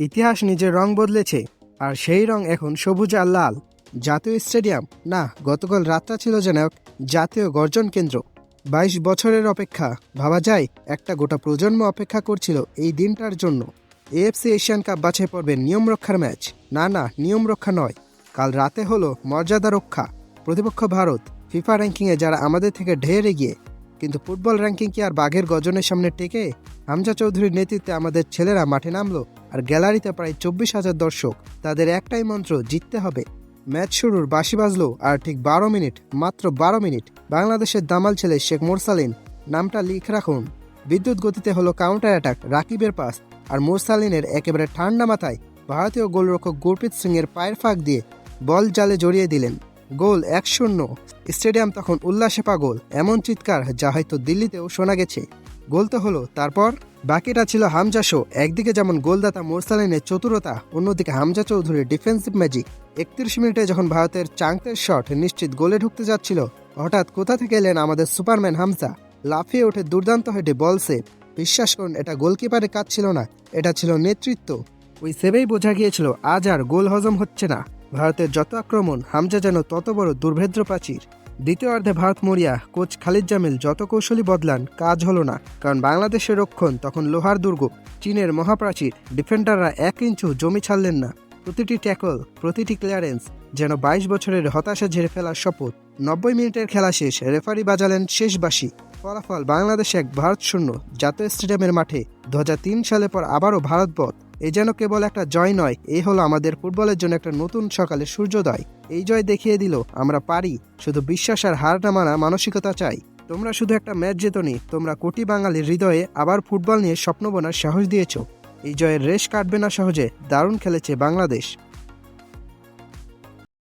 ইতিহাস নিজের রং বদলেছে, আর সেই রং এখন সবুজ আর লাল। জাতীয় স্টেডিয়াম, না, গতকাল রাতটা ছিল যেন জাতীয় গর্জন কেন্দ্র। বাইশ বছরের অপেক্ষা, ভাবা যায়, একটা গোটা প্রজন্ম অপেক্ষা করছিল এই দিনটার জন্য। এএফসি এশিয়ান কাপ বাছাই পড়বে নিয়ম রক্ষার ম্যাচ। না না, নিয়ম রক্ষা নয়। কাল রাতে হলো মর্যাদা রক্ষা। প্রতিপক্ষ ভারত, ফিফা র্যাঙ্কিংয়ে যারা আমাদের থেকে ঢের এগিয়ে কিন্তু ফুটবল র্যাঙ্কিং কি আর বাঘের গজনের সামনে টেকে? হামজা চৌধুরীর নেতৃত্বে আমাদের ছেলেরা মাঠে নামলো আর গ্যালারিতে প্রায় চব্বিশ হাজার দর্শক। তাদের একটাই মন্ত্র, জিততে হবে। ম্যাচ শুরুর বাঁশি বাজলো আর ঠিক বারো মিনিট, মাত্র বারো মিনিট। বাংলাদেশের দামাল ছেলে শেখ মোরসালিন, নামটা লিখ রাখুন। বিদ্যুৎ গতিতে হলো কাউন্টার অ্যাটাক রাকিবের পাস আর মোরসালিনের একেবারে ঠান্ডা মাথায় ভারতীয় গোলরক্ষক গুরপ্রীত সিং এর পায়ের ফাঁক দিয়ে বল জালে জড়িয়ে দিলেন। গোল এক শূন্য। স্টেডিয়াম তখন উল্লাসে পাগল, এমন চিৎকার যা হয়তো দিল্লিতেও শোনা গেছে। গোল তো হলো, তারপর? বাকিটা ছিল হামজা শো, একদিকে যেমন গোলদাতা মোরসালিনের চতুরতা, অন্যদিকে হামজা চৌধুরীর ডিফেন্সিভ ম্যাজিক একত্রিশ মিনিটে যখন ভারতের চাংতের শট নিশ্চিত গোলে ঢুকতে যাচ্ছিল, হঠাৎ কোথা থেকে এলেন আমাদের সুপারম্যান হামজা? লাফিয়ে ওঠে দুর্দান্ত হেঁটে বল সেভ। বিশ্বাস করুন, এটা গোলকিপারের কাজ ছিল না, এটা ছিল নেতৃত্ব। ওই সেবেই বোঝা গিয়েছিল, আজ আর গোল হজম হচ্ছে না। ভারতের যত আক্রমণ, হামজা যেন তত বড় দুর্ভেদ্র প্রাচীর। দ্বিতীয় অর্ধে ভারত মরিয়া, কোচ খালিদ জামিল যত কৌশলী বদলান, কাজ হলো না। কারণ বাংলাদেশের রক্ষণ তখন লোহার দুর্গ, চীনের মহাপ্রাচীর। ডিফেন্ডাররা এক ইঞ্চু জমি ছাড়লেন না। প্রতিটি ট্যাকল, প্রতিটি ক্লিয়ারেন্স যেন বাইশ বছরের হতাশা ঝেড়ে ফেলার শপথ। নব্বই মিনিটের খেলা শেষ, রেফারি বাজালেন শেষ বাসি ফলাফল বাংলাদেশ এক ভারত শূন্য জাতীয় স্টেডিয়ামের মাঠে। দু সালে পর আবারও ভারত পথ এই যেন কেবল একটা জয় নয়, এ হলো আমাদের ফুটবলের জন্য একটা নতুন সকালের সূর্যোদয়। এই জয় দেখিয়ে দিল, আমরা পারি, শুধু বিশ্বাস আর হার না মানা মানসিকতা চাই। তোমরা শুধু একটা ম্যাচ জেতনি তোমরা কোটি বাঙালির হৃদয়ে আবার ফুটবল নিয়ে স্বপ্ন বোনার সাহস দিয়েছ। এই জয়ের রেশ কাটবে না সহজে, দারুণ খেলেছে বাংলাদেশ।